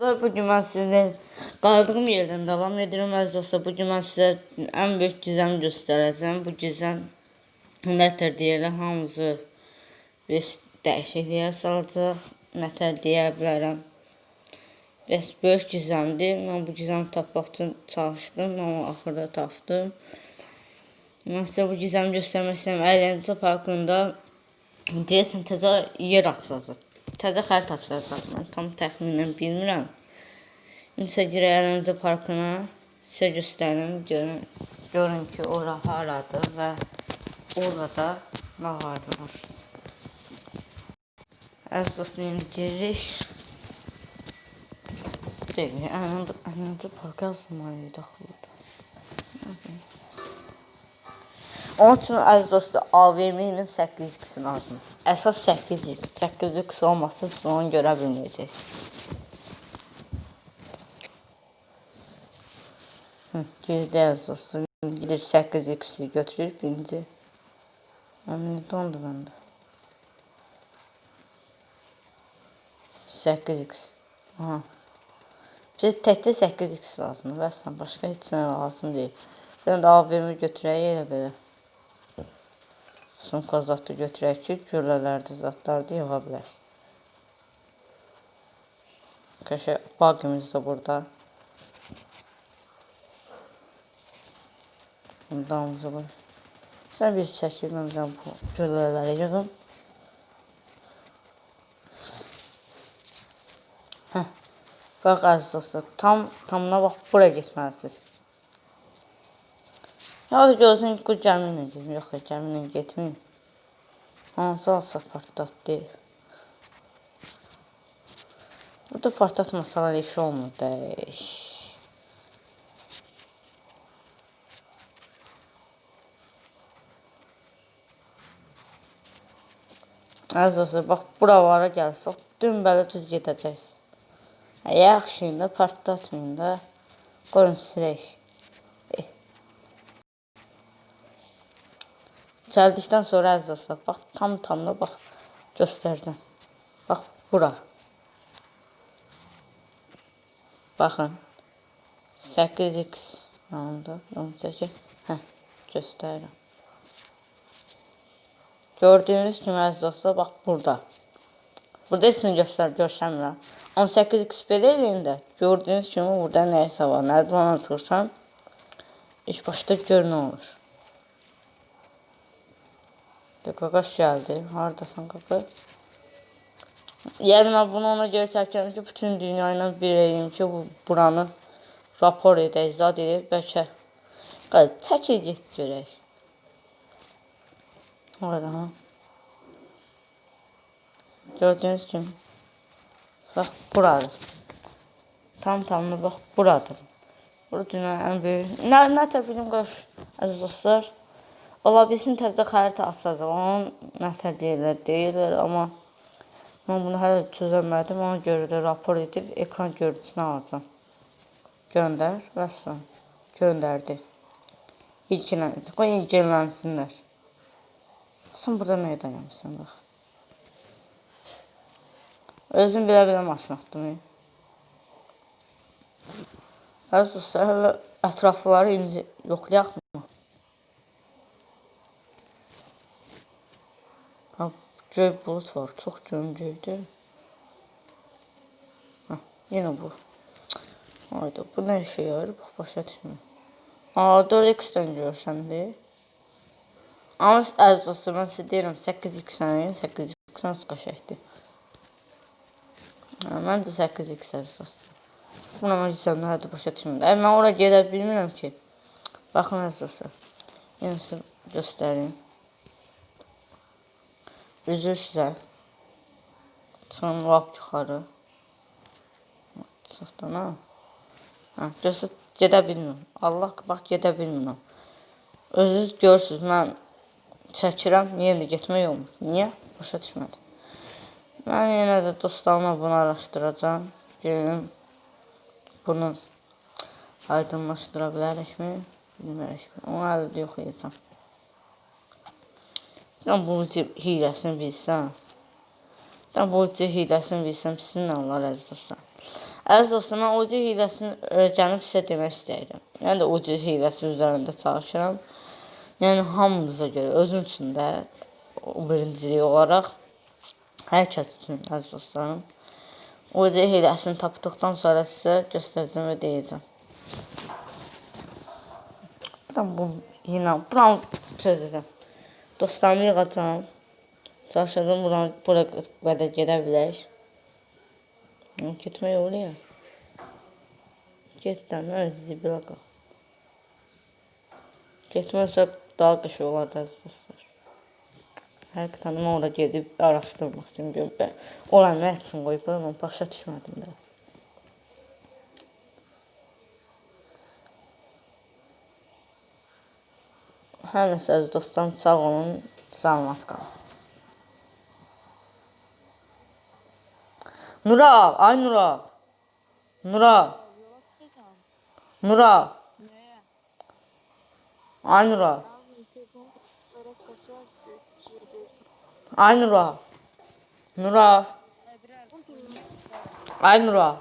Dostlar, Bugün ben sizinle kaldığım yerden devam ediyorum. Aziz dostlar, bugün ben size en büyük gizem göstereceğim. Bu gizem nedir deyirlər, hamısı biz dəyişikliyə salacaq. Nətər deyə bilərəm. Bəs böyük gizemdir. Mən bu gizemi tapmaq üçün çalışdım, amma axırda tapdım. Mən sizə bu gizemi göstərmək istəyirəm. Əyləncə parkında deyəsən təzə yer açılacaq. Təzə xərit açılacaq. Mən tam təxminən bilmirəm. İnsə girək Əyləncə parkına sizə göstərim. Görün, görün ki, ora haradır və orada nə var var. Əziz dostlar, indi giririk. Deyil, Əyləncə parkı yazılmalıydı Onun üçün əziz dostlar, AVM ilə 8x lazım. Əsas 8x. 8x olmasa siz onu görə bilməyəcəksiniz. Girdi əziz dostlar. Gidir 8x götürür birinci. Amin dondu bende. 8x. Aha. Bize təkcə 8x lazımdır. Vəssən başqa heç nə lazım deyil. Ben de AVM götürək elə belə. Sumka zatı götürək ki, güllələrdə zatlarda yığa bilər. Köşə bagimiz də burada. Damımızı var. Sən bir çəkil, mən bizə bu güllələri yığım. Heh. Bax əziz dostlar, tam tamına bax bura getməlisiniz. Ya da bu gəmi ilə gedim. Yox, gəmi ilə getməyim. Hansı alsa partlat deyil. Burada partlatmasalar iş olmur da. iş. Az olsa bax buralara gəlsə, bax dümbələ düz gedəcəksiniz. Hə, Yaxşı da partlatmayın da. Qoyun sürək. Gəldikdən sonra əziz dostlar, bax tam tamına bax göstərdim. Bax bura. Baxın. 8x yanında 18. Hə, göstərirəm. Gördüyünüz kimi əziz dostlar, bax burada. Burada heç nə göstər, göstərmirəm. 18x belə eləyəndə gördüyünüz kimi burada nəyisə var. Nərdivana çıxırsan, ilk başda gör nə olur. De qaqaş gəldi. Hardasan qaqaş? Yəni mən bunu ona görə çəkirəm ki, bütün dünya ilə bir eləyim ki, bu buranı rapor edək, zad edək, bəlkə. Qaç, çəkil get görək. Var ha. Gördüğünüz gibi. Bak buradır. Tam tamına bak buradır. Burada dünyanın en büyük. Ne, ne bilim qaş əziz dostlar. Ola bilsin təzə xəritə açacaq. Onun nətər deyirlər, deyirlər, amma mən bunu hələ çözəmədim. Ona görə də rapor edib ekran görüntüsünü alacağım. Göndər və son. Göndərdi. İlgilənəcək. Qoy ilgilənsinlər. Sen burada ne dayanmışsın bak. Özüm bile maşın atdım. Əziz dostlar, hələ ətrafları yoxlayaq? Göy bulut var, çox gömgöydür. Hə, yenə bu. Hayda, bu nə işə yarır? Bax, başa düşmürəm. Aa, 4x-dən görsəndir. Ama əziz dostlar, mən sizə deyirəm 8x-dən, 8x-dən qəşəkdir. Hə, Məncə 8x əziz dostlar. Buna mən sən nədir başa düşmürəm. Mən ora gedə bilmirəm ki. Baxın əziz dostlar. Yenə sizə göstəreyim. Sizə. Çıxın lap yuxarı. Çıxdan ha. Hə, göstər gedə bilmirəm. Allah bax gedə bilmirəm. Özünüz görürsüz, mən çəkirəm, yenə də getmək olmur. Niyə? Başa düşmədim. Mən yenə də dostlarıma bunu araşdıracağam. Görüm bunu aydınlaşdıra bilərikmi? Bilmərikmi? Onu hələ də yoxlayacağam. Sən bu hiləsini bilsən. Sən bu hiləsini bilsəm sizin nə olar əziz dostlar. Əziz dostum, mən OC hiləsini öyrənib sizə demək istəyirəm. Mən də OC hiləsi üzərində çalışıram. Yəni hamımıza görə, özüm üçün də birincilik olaraq hər kəs üçün əziz dostlarım. OC hiləsini tapdıqdan sonra sizə göstərəcəm və deyəcəm. Buram bu yine buram çözəcəm. Dostlarımı yığacam. Çalışacağım buran bura qədər gedə bilək. Getmək olur ya. Get də, mən zibilə qal. Getməsə daha qış olar da dostlar. Hər tanım orada gedib araşdırmaq istəyirəm. görüm Ora nə üçün qoyublar, mən başa düşmədim də. Həmişə öz dostdan sağ olun, salamat qalın. Nural, ay Nural. Nural. Nural. Ay Nural. Ay Nural. Nural. Ay Nural.